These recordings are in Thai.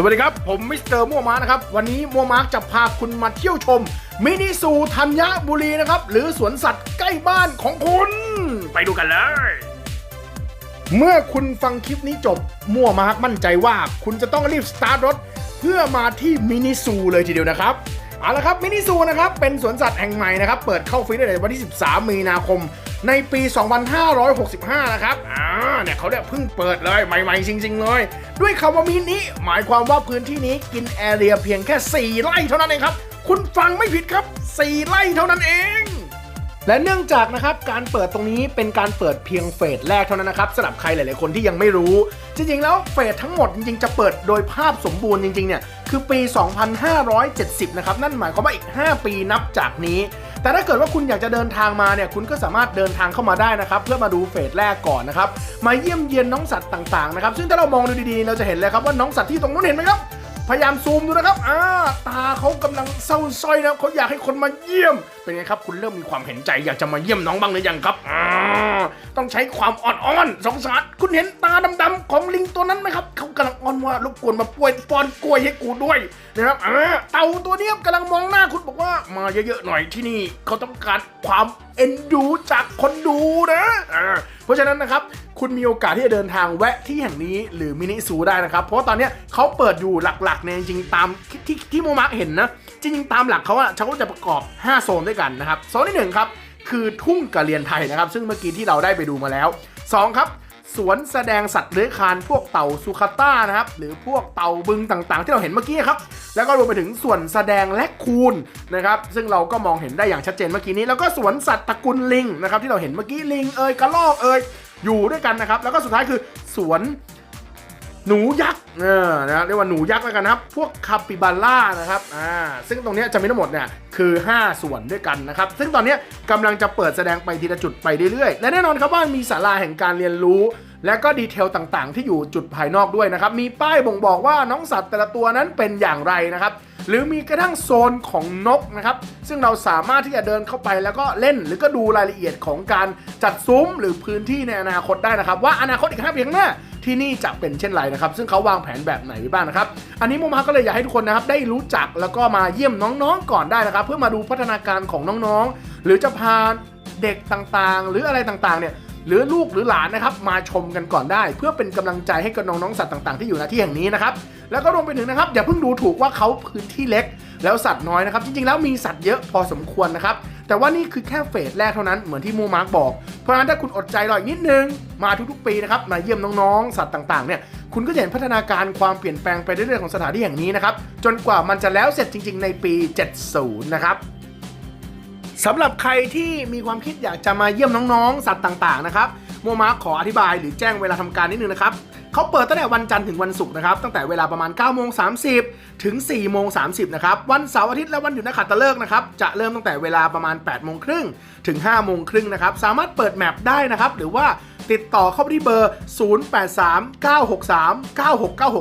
สวัสดีครับ ผมมิสเตอร์มัวมาร์คนะครับ วันนี้มัวมาร์คจะพาคุณมาเที่ยวชม มินิซูธัญบุรีนะครับ หรือสวนสัตว์ใกล้บ้านของคุณ ไปดูกันเลย เมื่อคุณฟังคลิปนี้จบ มั่วมาร์คมั่นใจว่า คุณจะต้องรีบสตาร์ทรถ เพื่อมาที่มินิซูเลยทีเดียวนะครับเอาละครับมินิซูนะครับเป็นสวนสัตว์แห่งใหม่นะครับ เปิดเข้าฟรีได้ในวันที่ 13 มีนาคม ในปี 2565 นะครับ อ่า เนี่ยเขาเนี่ยเพิ่งเปิดเลยใหม่ๆจริงๆเลย ด้วยคำว่ามินิหมายความว่าพื้นที่นี้กินแอเรียเพียงแค่ 4 ไร่เท่านั้นเองครับ คุณฟังไม่ผิดครับ 4 ไร่เท่านั้นเองและเนื่องจากนะครับการเปิดตรงนี้เป็นการเปิดเพียงเฟสแรกเท่านั้นนะครับสำหรับใครหลาย ๆ คนที่ยังไม่รู้ จริง ๆ แล้วเฟสทั้งหมดจริง ๆ จะเปิดโดยภาพสมบูรณ์จริง ๆ เนี่ยคือปี 2570 นะครับ นั่นหมายความว่าอีก 5 ปีนับจากนี้ แต่ถ้าเกิดว่าคุณอยากจะเดินทางมาเนี่ยคุณก็สามารถเดินทางเข้ามาได้นะครับ เพื่อมาดูเฟสแรกก่อนนะครับมาเยี่ยมเยียนน้องสัตว์ต่างๆนะครับซึ่งถ้าเรามองดูดีๆ เราจะเห็นเลยครับว่าน้องสัตว์ที่ตรงนู้นเห็นไหมครับพยายามซูมดูนะครับอ่าตาเขากำลังเศร้าส้อยนะเขาอยากให้คนมาเยี่ยม เป็นไงครับ คุณเริ่มมีความเห็นใจอยากจะมาเยี่ยมน้องบ้างหรือยังครับอ่าต้องใช้ความอ่อนๆสงสาร คุณเห็นตาดำๆของลิงตัวนั้นไหมครับ เขากำลัง ว่ารบกวนมาป่วยป้อนกล้วยให้กูด้วยนะครับอ่าเต่าตัวเนี้ยกำลังมองหน้าคุณบอกว่ามาเยอะๆหน่อยที่นี่เขาต้องการความเอ็นดูจากคนดูนะอ่าเพราะฉะนั้นนะครับคุณมีโอกาสที่จะเดินทางแวะที่แห่งนี้หรือมินิซูได้นะครับ เพราะตอนนี้เขาเปิดอยู่หลักๆเนี่ยจริงๆตามที่ที่โมมาร์เห็นนะจริงๆตามหลักเขาอะเขาจะประกอบ 5 โซนด้วยกันนะครับโซนที่หนึ่งครับคือทุ่งกะเรียนไทยนะครับ ซึ่งเมื่อกี้ที่เราได้ไปดูมาแล้ว 2 ครับ สวนแสดงสัตว์เลื้อยคลานพวกเต่าซูคาต้านะครับ หรือพวกเต่าบึงต่างๆ ที่เราเห็นเมื่อกี้ครับ แล้วก็รวมไปถึงส่วนแสดงและคูนนะครับ ซึ่งเราก็มองเห็นได้อย่างชัดเจนเมื่อกี้นี้ แล้วก็สวนสัตว์ตระกูลลิงนะครับที่เราเห็นเมื่อกี้ลิงเอ่ยกระรอกเอ่ยอยู่ด้วยกันนะครับ แล้วก็สุดท้ายคือสวน หนูยักษ์เออนะเรียกว่าหนูยักษ์แล้วกันนะครับ พวกคาปิบาร่านะครับอ่าซึ่งตรงนี้จะมีทั้งหมดเนี่ยคือ 5 ส่วนด้วยกันนะครับ ซึ่งตอนนี้ยกำลังจะเปิดแสดงไปทีละจุดไปเรื่อยๆและแน่นอนครับว่ามีศาลาแห่งการเรียนรู้ และก็ดีเทลต่างๆ ที่อยู่จุดภายนอกด้วยนะครับ มีป้ายบ่งบอกว่าน้องสัตว์แต่ละตัวนั้นเป็นอย่างไรนะครับหรือมีกระทั่งโซนของนกนะครับ ซึ่งเราสามารถที่จะเดินเข้าไปแล้วก็เล่น หรือก็ดูรายละเอียดของการจัดซุ้มหรือพื้นที่ในอนาคตได้นะครับ ว่าอนาคตอีก5ปีข้างหน้า ที่นี่จะเป็นเช่นไรนะครับ ซึ่งเขาวางแผนแบบไหนไว้บ้างนะครับ อันนี้มุมมาก็เลยอยากให้ทุกคนนะครับได้รู้จักแล้วก็มาเยี่ยมน้องๆก่อนได้นะครับ เพื่อมาดูพัฒนาการของน้องๆ หรือจะพาเด็กต่างๆ หรืออะไรต่างๆเนี่ยหรือลูกหรือหลานนะครับมาชมกันก่อนได้ เพื่อเป็นกำลังใจให้กับน้องๆสัตว์ต่างๆที่อยู่ณที่แห่งนี้นะครับแล้วก็รวมไปถึงนะครับอย่าเพิ่งดูถูกว่าเขาพื้นที่เล็ก แล้วสัตว์น้อยนะครับ จริงๆแล้วมีสัตว์เยอะพอสมควรนะครับ แต่ว่านี่คือแค่เฟสแรกเท่านั้นเหมือนที่มูมาร์กบอก เพราะฉะนั้นถ้าคุณอดใจรออีกนิดนึง มาทุกๆปีนะครับมาเยี่ยมน้องๆ สัตว์ต่างๆเนี่ยคุณก็จะเห็นพัฒนาการความเปลี่ยนแปลงไปเรื่อยๆของสถานที่แห่งนี้นะครับจนกว่ามันจะแล้วเสร็จจริง ๆ ในปี 70 นะครับสำหรับใครที่มีความคิดอยากจะมาเยี่ยมน้องๆ สัตว์ต่างๆนะครับ โมมาขออธิบายหรือแจ้งเวลาทำการนิดนึงนะครับเขาเปิดตั้งแต่วันจันทร์ถึงวันศุกร์นะครับ ตั้งแต่เวลาประมาณ9โมง30 ถึง4โมง30 นะครับ วันเสาร์อาทิตย์และวันหยุดนักขัตฤกษ์นะครับ จะเริ่มตั้งแต่เวลาประมาณ8โมงครึ่งถึง5โมงครึ่งนะครับ สามารถเปิดแมปได้นะครับ หรือว่า ติดต่อเข้าไปที่เบอร์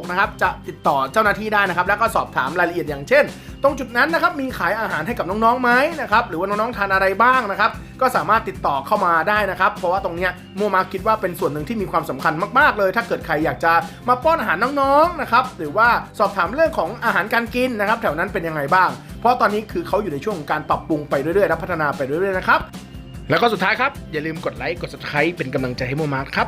0839639696 นะครับ จะติดต่อเจ้าหน้าที่ได้นะครับ แล้วก็สอบถามรายละเอียดอย่างเช่น ตรงจุดนั้นนะครับ มีขายอาหารให้กับน้องๆไหมนะครับ หรือว่าน้องๆทานอะไรบ้างนะครับ ก็สามารถติดต่อเข้ามาได้นะครับ เพราะว่าตรงเนี้ยโมมาคิดว่าเป็นส่วนหนึ่งที่มีความสำคัญมากๆเลย ถ้าเกิดใครอยากจะมาป้อนอาหารน้องๆนะครับ หรือว่าสอบถามเรื่องของอาหารการกินนะครับ แถวนั้นเป็นยังไงบ้าง เพราะตอนนี้คือเขาอยู่ในช่วงของการปรับปรุงไปเรื่อยๆและพัฒนาไปเรื่อยๆนะครับ แล้วก็สุดท้ายครับ อย่าลืมกดไลค์กด subscribe เป็นกำลังใจให้โมมาร์ครับ